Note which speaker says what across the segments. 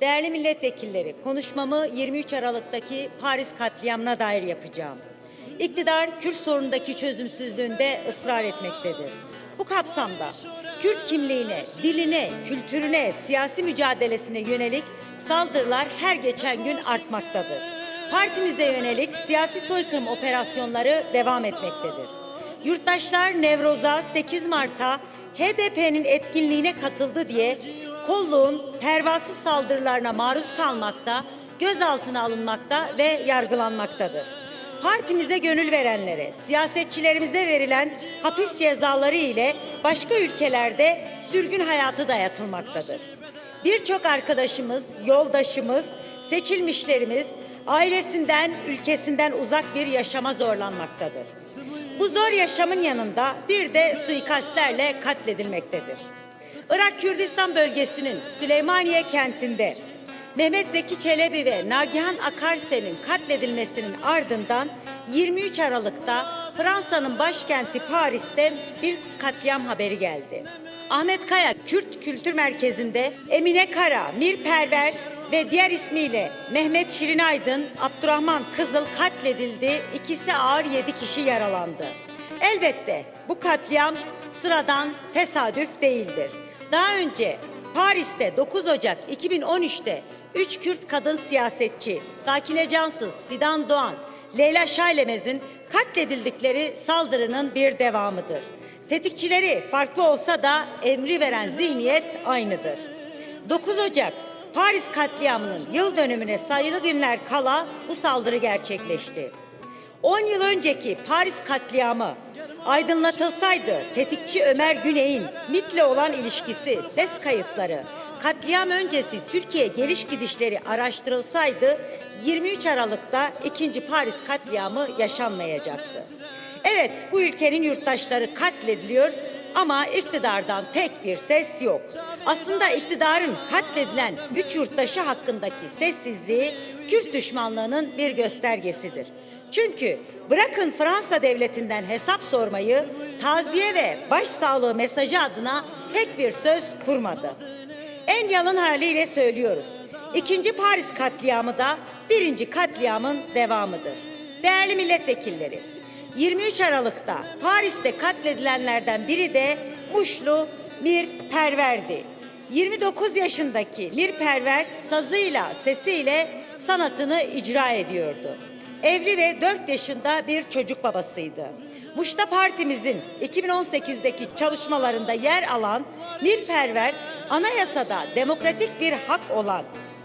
Speaker 1: Değerli milletvekilleri, konuşmamı 23 Aralık'taki Paris katliamına dair yapacağım. İktidar Kürt sorunundaki çözümsüzlüğünde ısrar etmektedir. Bu kapsamda Kürt kimliğine, diline, kültürüne, siyasi mücadelesine yönelik saldırılar her geçen gün artmaktadır. Partimize yönelik siyasi soykırım operasyonları devam etmektedir. Yurttaşlar Nevroz'a 8 Mart'a HDP'nin etkinliğine katıldı diye kolluğun pervasız saldırılarına maruz kalmakta, gözaltına alınmakta ve yargılanmaktadır. Partimize gönül verenlere, siyasetçilerimize verilen hapis cezaları ile başka ülkelerde sürgün hayatı dayatılmaktadır. Birçok arkadaşımız, yoldaşımız, seçilmişlerimiz ailesinden, ülkesinden uzak bir yaşama zorlanmaktadır. Bu zor yaşamın yanında bir de suikastlerle katledilmektedir. Irak Kürdistan bölgesinin Süleymaniye kentinde Mehmet Zeki Çelebi ve Nagihan Akarsel'in katledilmesinin ardından 23 Aralık'ta Fransa'nın başkenti Paris'ten bir katliam haberi geldi. Ahmet Kaya Kürt Kültür Merkezi'nde Emine Kara, Mir Perver ve diğer ismiyle Mehmet Şirin Aydın, Abdurrahman Kızıl katledildi. İkisi ağır yedi kişi yaralandı. Elbette bu katliam sıradan tesadüf değildir. Daha önce Paris'te 9 Ocak 2013'te 3 Kürt kadın siyasetçi Sakine Cansız, Fidan Doğan, Leyla Şaylemez'in katledildikleri saldırının bir devamıdır. Tetikçileri farklı olsa da emri veren zihniyet aynıdır. 9 Ocak Paris katliamının yıl dönümüne sayılı günler kala bu saldırı gerçekleşti. 10 yıl önceki Paris katliamı aydınlatılsaydı tetikçi Ömer Güney'in MIT'le olan ilişkisi, ses kayıtları, katliam öncesi Türkiye geliş gidişleri araştırılsaydı 23 Aralık'ta 2. Paris katliamı yaşanmayacaktı. Evet bu ülkenin yurttaşları katlediliyor ama iktidardan tek bir ses yok. Aslında iktidarın katledilen üç yurttaşı hakkındaki sessizliği Kürt düşmanlığının bir göstergesidir. Çünkü bırakın Fransa devletinden hesap sormayı, taziye ve başsağlığı mesajı adına tek bir söz kurmadı. En yalın haliyle söylüyoruz. İkinci Paris katliamı da birinci katliamın devamıdır. Değerli milletvekilleri, 23 Aralık'ta Paris'te katledilenlerden biri de Muşlu Mir Perver'di. 29 yaşındaki Mir Perver sazıyla, sesiyle sanatını icra ediyordu. Evli ve 4 yaşında bir çocuk babasıydı. Muş'ta partimizin 2018'deki çalışmalarında yer alan Mir Perver, anayasada demokratik bir hak olan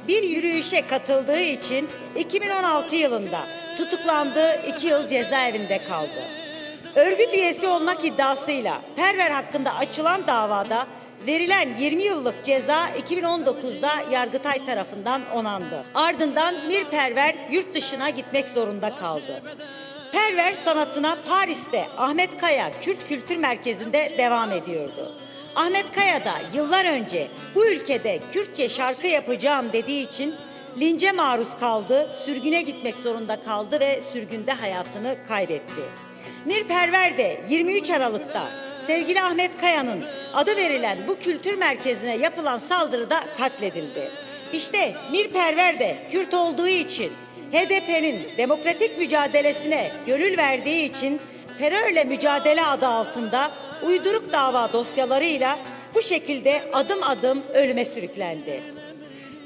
Speaker 1: bir yürüyüşe katıldığı için 2016 yılında tutuklandığı 2 yıl cezaevinde kaldı. Örgüt üyesi olmak iddiasıyla Perver hakkında açılan davada verilen 20 yıllık ceza 2019'da Yargıtay tarafından onandı. Ardından Mir Perver yurt dışına gitmek zorunda kaldı. Perver sanatına Paris'te Ahmet Kaya Kürt Kültür Merkezi'nde devam ediyordu. Ahmet Kaya da yıllar önce bu ülkede Kürtçe şarkı yapacağım dediği için lince maruz kaldı, sürgüne gitmek zorunda kaldı ve sürgünde hayatını kaybetti. Mir Perver de 23 Aralık'ta sevgili Ahmet Kaya'nın adı verilen bu kültür merkezine yapılan saldırıda katledildi. İşte Mir Perver de Kürt olduğu için HDP'nin demokratik mücadelesine gönül verdiği için terörle mücadele adı altında uyduruk dava dosyalarıyla bu şekilde adım adım ölüme sürüklendi.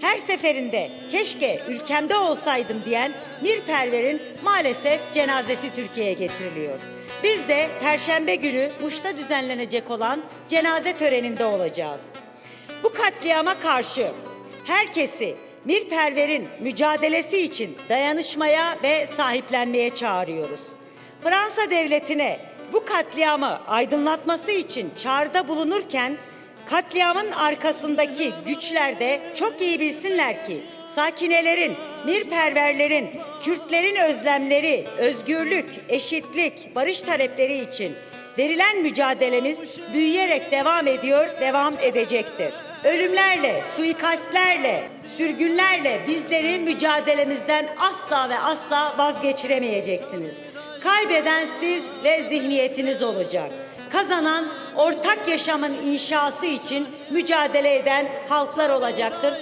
Speaker 1: Her seferinde keşke ülkemde olsaydım diyen Mir Perver'in maalesef cenazesi Türkiye'ye getiriliyor. Biz de Perşembe günü Muş'ta düzenlenecek olan cenaze töreninde olacağız. Bu katliama karşı herkesi Mir Perver'in mücadelesi için dayanışmaya ve sahiplenmeye çağırıyoruz. Fransa devletine bu katliamı aydınlatması için çağrıda bulunurken katliamın arkasındaki güçler de çok iyi bilsinler ki sakinelerin, mirperverlerin, Kürtlerin özlemleri, özgürlük, eşitlik, barış talepleri için verilen mücadelemiz büyüyerek devam ediyor, devam edecektir. Ölümlerle, suikastlerle, sürgünlerle bizleri mücadelemizden asla ve asla vazgeçiremeyeceksiniz. Kaybeden siz ve zihniyetiniz olacak. Kazanan ortak yaşamın inşası için mücadele eden halklar olacaktır.